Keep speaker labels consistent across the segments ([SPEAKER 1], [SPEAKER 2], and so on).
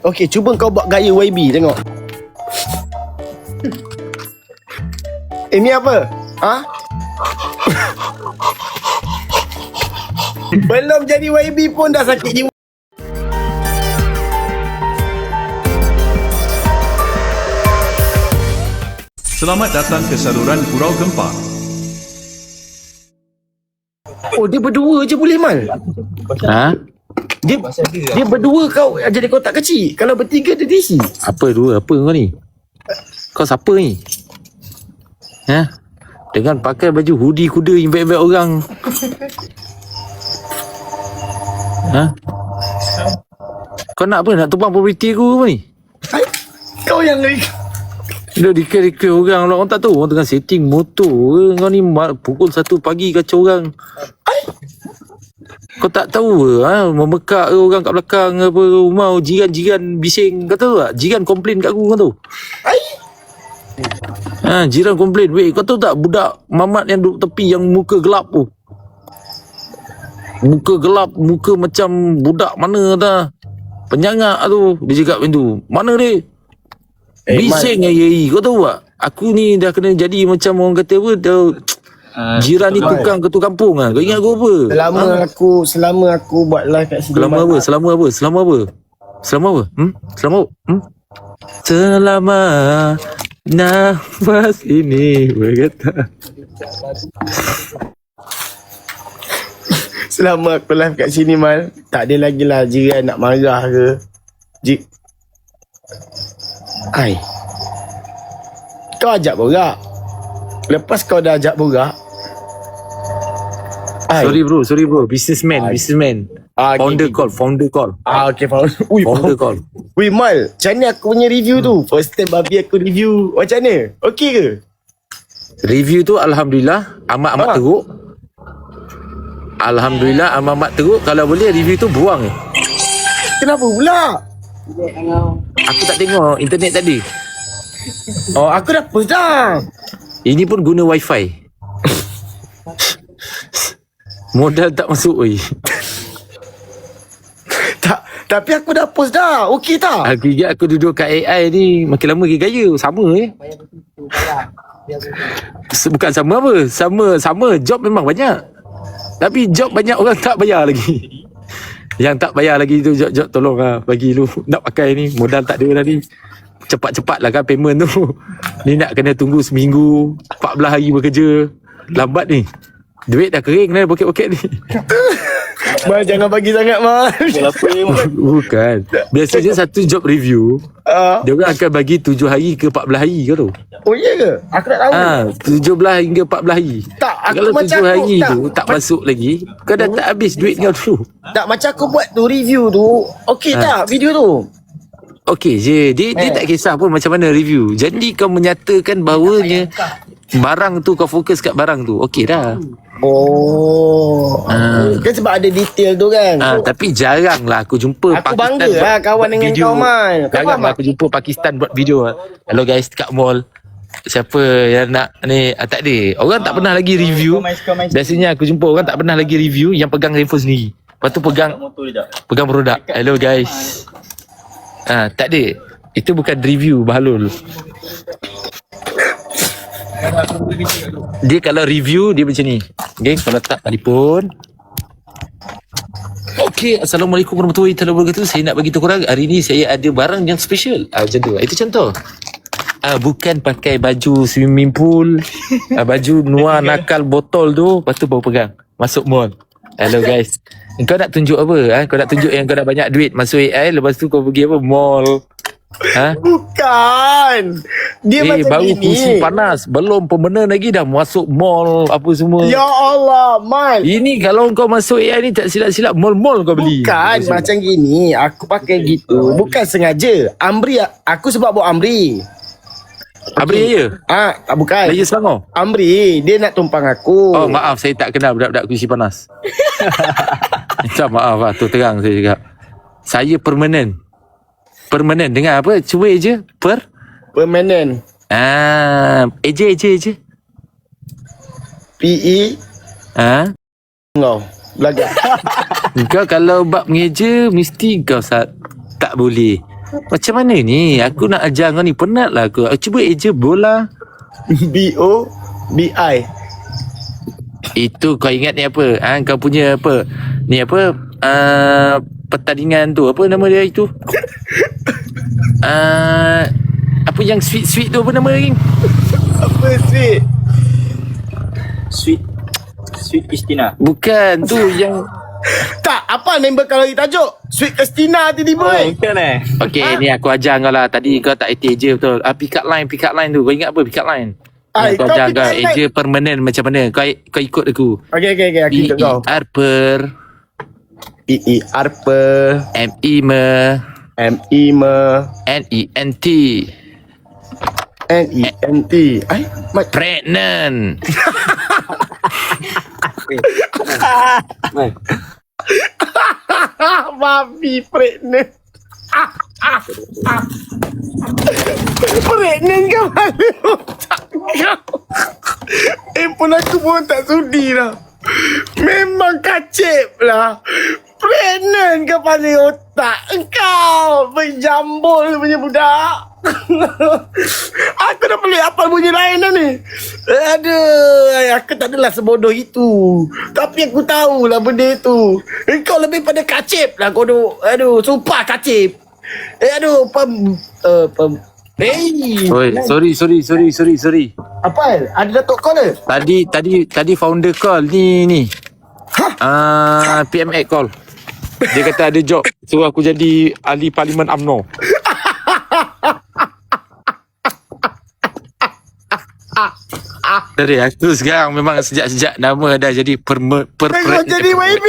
[SPEAKER 1] Okey, cuba kau buat gaya YB tengok. Ini apa? Ha? Belum jadi YB pun dah sakit jiwa.
[SPEAKER 2] Selamat datang ke saluran Gurau Gempar.
[SPEAKER 1] Oh, dia berdua je boleh mal.
[SPEAKER 3] Ha?
[SPEAKER 1] Dia dia berdua kau jadi kotak kecil. Kalau bertiga dia diisi.
[SPEAKER 3] Apa dua? Apa kau ni? Kau siapa ni? Ha? Dengan pakai baju hoodie kuda invite-invite orang. Ha? Kau nak apa? Nak tumpang property aku apa ni?
[SPEAKER 1] Kau yang ni.
[SPEAKER 3] Dia dikira-kira orang lah. Orang tak tahu orang tengah setting motor ke. Kau ni pukul 1 pagi kacau orang. Kau tak tahu ke ha? Memekak ke orang kat belakang apa rumah jiran-jiran bising. Kau tahu tak? Jiran komplain kat aku kau tahu.
[SPEAKER 1] Hai.
[SPEAKER 3] Ha, jiran komplain. Weh, kau tahu tak budak mamat yang duduk tepi yang muka gelap tu? Muka gelap, muka macam budak mana dah. Penyangak tu. Dia cakap macam tu. Mana dia?
[SPEAKER 1] Eh,
[SPEAKER 3] Bising ya yai. Kau tahu tak? Aku ni dah kena jadi macam orang kata apa? Dah, jiran ni tukang ketua kampung ah. Kau ingat aku apa?
[SPEAKER 1] Selama aku selama aku buat live kat sini.
[SPEAKER 3] Selama apa? Selama apa? Selama apa? Selama apa? Hmm? Selama apa? Hmm? Selama nafas ini bergetar.
[SPEAKER 1] Selama aku live kat sini mal, tak ada lagi lah jiran nak marah ke. Ji Ai. Kau ajak borak. Lepas kau dah ajak borak.
[SPEAKER 3] Sorry bro, sorry bro. Businessman, businessman.
[SPEAKER 1] Ah,
[SPEAKER 3] Founder
[SPEAKER 1] okay.
[SPEAKER 3] call, founder call.
[SPEAKER 1] Ah, okay, faham. Ui,
[SPEAKER 3] Founder call.
[SPEAKER 1] Ui, Mal. Macam mana aku punya review tu? First time babi aku review. Macam mana? Okay ke?
[SPEAKER 3] Review tu Alhamdulillah amat-amat
[SPEAKER 1] Ah.
[SPEAKER 3] teruk. Alhamdulillah amat-amat teruk. Kalau boleh review tu buang.
[SPEAKER 1] Kenapa pula?
[SPEAKER 3] Aku tak tengok internet tadi.
[SPEAKER 1] Oh, aku dah post dah.
[SPEAKER 3] Ini pun guna wifi. Modal tak masuk oi.
[SPEAKER 1] Tak, tapi aku dah post dah. Okey tak?
[SPEAKER 3] Aku ingat aku duduk kat AI ni makin lama makin gaya. Sama eh. Bukan sama apa. Sama sama job memang banyak. Tapi job banyak orang tak bayar lagi. Yang tak bayar lagi tu job, job tolong lah bagi lu nak pakai ni modal tak ada dah ni. Cepat-cepat lah kan payment tu. Ni nak kena tunggu seminggu, 14 hari bekerja. Lambat ni. Duit dah kering dah poket-poket ni.
[SPEAKER 1] Mal, jangan bagi sangat, Mal.
[SPEAKER 3] Bukan. Biasanya satu job review,
[SPEAKER 1] Ah,
[SPEAKER 3] dia orang akan bagi 7 hari ke 14 hari kau tahu.
[SPEAKER 1] oh, iya ke? Aku tak tahu.
[SPEAKER 3] Ah, 17 hingga 14 hari.
[SPEAKER 1] Tak, aku
[SPEAKER 3] Kalau
[SPEAKER 1] macam
[SPEAKER 3] 7
[SPEAKER 1] aku-
[SPEAKER 3] hari
[SPEAKER 1] tak.
[SPEAKER 3] tu tak masuk lagi, kau dah tak habis duit kau dulu.
[SPEAKER 1] Tak, macam aku buat tu review tu. Okey
[SPEAKER 3] Ah.
[SPEAKER 1] tak video tu?
[SPEAKER 3] Okey je, dia, dia
[SPEAKER 1] Eh.
[SPEAKER 3] tak kisah pun macam mana review. Jadi kau menyatakan bahawanya barang tu kau fokus kat barang tu. Okey dah.
[SPEAKER 1] Oh.
[SPEAKER 3] Ah.
[SPEAKER 1] Kan sebab ada detail tu kan.
[SPEAKER 3] Ah, tapi jarang lah aku jumpa
[SPEAKER 1] Aku
[SPEAKER 3] Pakistan
[SPEAKER 1] bangga lah kawan dengan
[SPEAKER 3] video.
[SPEAKER 1] kau, Man.
[SPEAKER 3] Jarang lah aku jumpa Pakistan buat video. Hello guys dekat mall. Siapa yang nak ni ah, tak ada. Orang tak pernah lagi review. Biasanya aku jumpa orang tak pernah lagi review yang pegang handphone sendiri. Lepas tu pegang pegang produk. Hello guys. Ah, tak ada. Itu bukan review Bahalul. Dia kalau review dia macam ni. Okay, kalau tak telefon. Okey, Assalamualaikum warahmatullahi wabarakatuh. Saya nak bagi tahu korang hari ni saya ada barang yang special. Ah macam tu. Itu contoh. Ah bukan pakai baju swimming pool, ah, baju nuar nakal botol tu, lepas tu baru pegang masuk mall. Hello guys. Kau nak tunjuk apa? Ah kau nak tunjuk yang kau dah banyak duit masuk AI lepas tu kau pergi apa? Mall. Ha?
[SPEAKER 1] Bukan. Dia
[SPEAKER 3] Eh
[SPEAKER 1] macam
[SPEAKER 3] baru
[SPEAKER 1] gini.
[SPEAKER 3] kursi panas, belum pemena lagi dah masuk mall apa semua.
[SPEAKER 1] Ya Allah, Mal.
[SPEAKER 3] Ini kalau kau masuk AI ni tak silap-silap mall-mall kau beli.
[SPEAKER 1] Bukan macam gini. Aku pakai gitu. Bukan sengaja. Amri, aku sebab bawa Amri.
[SPEAKER 3] Abri ya?
[SPEAKER 1] Ah, tak bukan.
[SPEAKER 3] Lagi Selangor?
[SPEAKER 1] Amri, dia nak tumpang aku.
[SPEAKER 3] Oh maaf saya tak kenal budak-budak kursi panas. Minta maaf lah tu terang saya cakap. Saya permanent. Permanent dengar apa? Cuba je. Per?
[SPEAKER 1] Permanent.
[SPEAKER 3] Ah, eja eja eja.
[SPEAKER 1] PE
[SPEAKER 3] Ha?
[SPEAKER 1] kau. Belakang.
[SPEAKER 3] Kau kalau bab mengeja mesti kau tak boleh. Macam mana ni? Aku nak ajar kau ni. Penat lah aku. Cuba eja bola.
[SPEAKER 1] B-O B-I
[SPEAKER 3] Itu kau ingat ni apa? Ha, kau punya apa? Ni apa? Uh, pertandingan tu. Apa nama dia itu? Uh, apa yang sweet-sweet tu apa nama lagi?
[SPEAKER 1] Apa sweet?
[SPEAKER 4] Sweet Sweet Christina
[SPEAKER 3] Bukan tu yang
[SPEAKER 1] Tak, apa member kalau tajuk? Sweet Christina tiba-tiba
[SPEAKER 4] Oh
[SPEAKER 1] eh.
[SPEAKER 4] eh?
[SPEAKER 3] Okay ni aku ajar kau lah. Tadi kau tak eja je betul? Ah, Pick up line Pick up line tu. Kau ingat apa pick up line?
[SPEAKER 1] Ah,
[SPEAKER 3] Ni Kau ajar kau. Eja permanent macam mana? Kau kau ikut aku.
[SPEAKER 1] Okay, okay, okay. Aku ikut kau.
[SPEAKER 3] B-E-R per
[SPEAKER 1] E-E-R per
[SPEAKER 3] M-E. Me.
[SPEAKER 1] M-E me
[SPEAKER 3] N-E-N-T
[SPEAKER 1] N-E-N-T Ay, mat
[SPEAKER 3] Pregnant.
[SPEAKER 4] Man
[SPEAKER 1] Babi pregnant. Pregnant ke mana? Otak kau Eh pun aku pun tak sudi lah. Memang kacip lah. Pregnant ke pada otak? Engkau Berjambul punya budak Aku dah pelik apa bunyi lain dah ni. Aduh Aku tak adalah sebodoh itu. Tapi aku tahulah benda itu. Engkau lebih pada kacip lah kau tu Aduh Sumpah kacip. Eh aduh Pem uh, Pem Hey
[SPEAKER 3] Oi, sorry, sorry, sorry, sorry, sorry.
[SPEAKER 1] Apa Ada Datuk call ke?
[SPEAKER 3] Tadi, tadi, tadi founder call ni, ni. Ah, PMX call. Dia kata ada job suruh aku jadi ahli parlimen UMNO. Dari aku sekarang memang sejak-sejak nama dah jadi perme, per,
[SPEAKER 1] Tengok jadi YB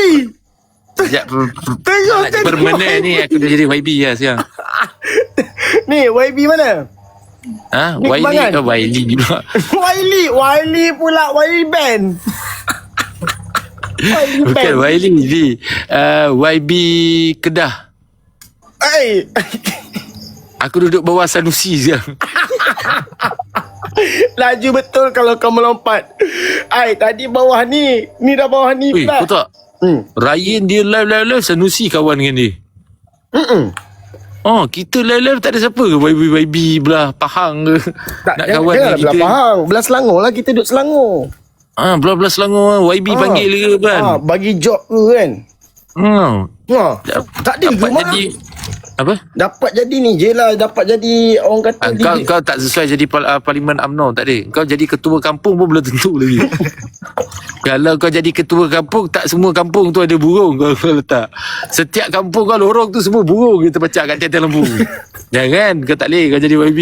[SPEAKER 3] sejak per, per,
[SPEAKER 1] Tengok jadi
[SPEAKER 3] permanent
[SPEAKER 1] YB
[SPEAKER 3] ni aku dah jadi YB lah sekarang.
[SPEAKER 1] Ni YB mana
[SPEAKER 3] Ha?
[SPEAKER 1] Ni
[SPEAKER 3] Wiley ke Wiley pula.
[SPEAKER 1] Wiley Wiley pula Wiley band Wiley
[SPEAKER 3] Bukan
[SPEAKER 1] band
[SPEAKER 3] Wiley ni. Uh, YB Kedah.
[SPEAKER 1] Hey
[SPEAKER 3] Aku duduk bawah Sanusi sekarang.
[SPEAKER 1] Laju betul kalau kau melompat Ai tadi bawah ni Ni dah bawah ni
[SPEAKER 3] Weh,
[SPEAKER 1] pula
[SPEAKER 3] kau tak?
[SPEAKER 1] Hmm.
[SPEAKER 3] Ryan dia live-live-live Sanusi kawan dengan dia.
[SPEAKER 1] Mm-mm.
[SPEAKER 3] Oh, kita live-live tak ada siapa ke YB-YB belah Pahang ke.
[SPEAKER 1] Tak,
[SPEAKER 3] Nak
[SPEAKER 1] jangan,
[SPEAKER 3] kawan dengan
[SPEAKER 1] belah
[SPEAKER 3] kita.
[SPEAKER 1] Pahang Belah Selangor lah Kita duduk Selangor
[SPEAKER 3] Ah, belah-belah Selangor YB
[SPEAKER 1] Ah.
[SPEAKER 3] panggil ke kan.
[SPEAKER 1] ha, Bagi job ke kan
[SPEAKER 3] Hmm.
[SPEAKER 1] ha. Tak ada ke mak
[SPEAKER 3] jadi apa?
[SPEAKER 1] Dapat jadi ni je lah Dapat jadi Orang kata
[SPEAKER 3] Ah, kau, kau tak sesuai jadi par, uh, parlimen UMNO tak ada. Kau jadi ketua kampung pun belum tentu lagi. Kalau kau jadi ketua kampung, tak semua kampung tu ada burung kau, kau letak. Setiap kampung kau lorong tu semua burung kita pecah kat tiang-tiang lembu. Jangan, kau tak boleh kau jadi YB.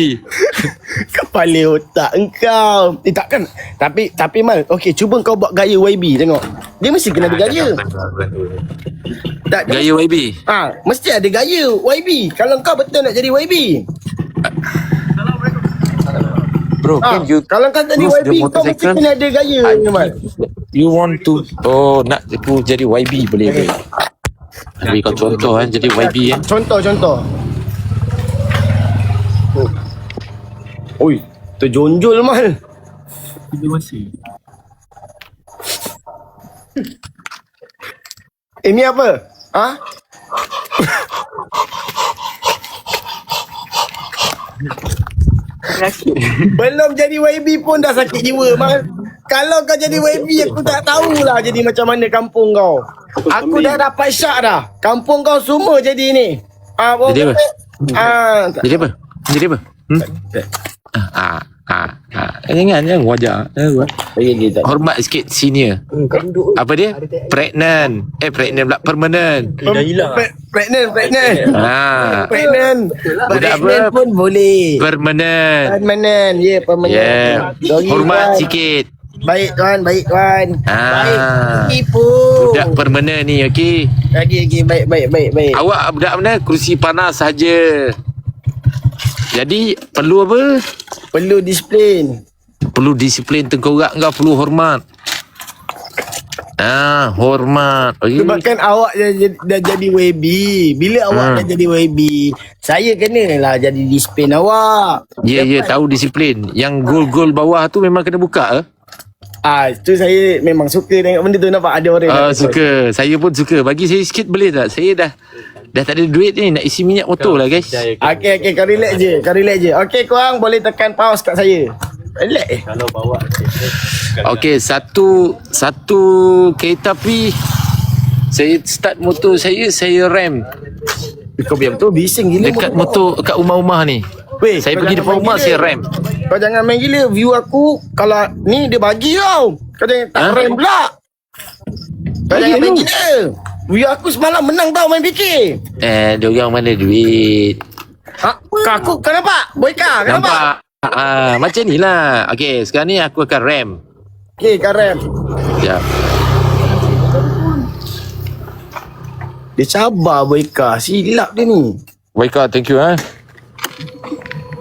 [SPEAKER 1] Kepala otak engkau Eh takkan Tapi Tapi Mal Okay cuba kau buat gaya YB Tengok Dia mesti kena ada gaya tak, dia
[SPEAKER 3] Gaya YB.
[SPEAKER 1] Ah, mesti ada gaya YB. Kalau kau betul nak jadi YB.
[SPEAKER 3] Bro,
[SPEAKER 1] Ah,
[SPEAKER 3] kan you
[SPEAKER 1] kalau kau jadi YB, kau mesti kena ada gaya. Mal.
[SPEAKER 3] you want to oh nak aku jadi YB boleh ke? Bagi kau contoh kan jadi YB kan.
[SPEAKER 1] Contoh, contoh. Oi, terjonjol mal. Ini apa? Ha? Belum jadi YB pun dah sakit jiwa mal. Kalau kau jadi YB aku tak tahulah jadi macam mana kampung kau. Aku dah dapat syak dah. Kampung kau semua jadi ni. Ah,
[SPEAKER 3] Jadi apa?
[SPEAKER 1] Ah,
[SPEAKER 3] Jadi apa? Jadi apa? Hmm? Ah, ah, ah, ah. Jangan, jangan wajar. Hormat sikit senior. Apa dia? Pregnant. Eh, pregnant pula. Permanent.
[SPEAKER 4] Dah hilang
[SPEAKER 1] Pre- Pregnant, pregnant.
[SPEAKER 3] Ah,
[SPEAKER 1] Pregnant.
[SPEAKER 3] Budak
[SPEAKER 1] Pregnant
[SPEAKER 3] apa?
[SPEAKER 1] pun boleh.
[SPEAKER 3] permanent.
[SPEAKER 1] Permanent. Ya, yeah, permanent.
[SPEAKER 3] Yeah. Hormat
[SPEAKER 1] tuan.
[SPEAKER 3] sikit.
[SPEAKER 1] Baik tuan, baik tuan.
[SPEAKER 3] Ah.
[SPEAKER 1] Baik. Ibu.
[SPEAKER 3] Budak permanent ni, okey?
[SPEAKER 1] Lagi, lagi. Baik, baik, baik, baik.
[SPEAKER 3] Awak budak mana? Kerusi panas saja. Jadi, perlu apa?
[SPEAKER 1] Perlu disiplin.
[SPEAKER 3] Perlu disiplin tengkorak kau, perlu hormat. Ah, hormat. Okey.
[SPEAKER 1] Sebabkan awak dah, jadi- dah jadi WB. Bila awak
[SPEAKER 3] Hmm.
[SPEAKER 1] dah jadi WB, saya kenalah jadi disiplin awak.
[SPEAKER 3] Ya, ya, tahu disiplin. Yang gol-gol bawah tu memang kena buka eh?
[SPEAKER 1] Ah, tu saya memang suka tengok benda tu nampak ada orang.
[SPEAKER 3] Ah,
[SPEAKER 1] nak-
[SPEAKER 3] suka. Saya pun suka. Bagi saya sikit boleh tak? Saya dah Dah tak ada duit ni Nak isi minyak motor lah guys
[SPEAKER 1] Okey, okey, kau relax je. Kau relax je. Okey, korang boleh tekan pause kat saya. Relax eh.
[SPEAKER 4] Kalau bawa
[SPEAKER 3] Okey satu Satu kereta api Saya start motor saya Saya rem
[SPEAKER 1] Kau biar betul, bising gila.
[SPEAKER 3] Dekat motor Kat rumah-rumah ni
[SPEAKER 1] Weh,
[SPEAKER 3] Saya pergi depan rumah
[SPEAKER 1] gila.
[SPEAKER 3] Saya rem
[SPEAKER 1] Kau jangan main gila. View aku, kalau ni dia bagi tau. Kau jangan tak
[SPEAKER 3] Ha?
[SPEAKER 1] rem pula. Kau
[SPEAKER 3] Bagi
[SPEAKER 1] jangan main gila. View aku semalam menang tau main fikir.
[SPEAKER 3] Eh Diorang mana duit
[SPEAKER 1] Ha, kau aku, kau nampak? Boyka, kau nampak?
[SPEAKER 3] Nampak Ah, macam ni lah Okey sekarang ni aku akan rem
[SPEAKER 1] Okey, kau rem.
[SPEAKER 3] Sekejap
[SPEAKER 1] Dia sabar Boyka. Silap dia ni.
[SPEAKER 3] Waika thank you eh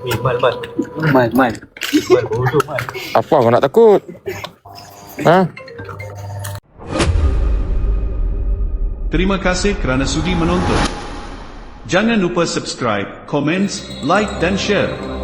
[SPEAKER 4] Eh, Mal, Mal. Mal, Mal. Mal, bodoh, Mal.
[SPEAKER 3] Apa kau nak takut Ha
[SPEAKER 2] Terima kasih kerana sudi menonton. Jangan lupa subscribe, komen, like dan share.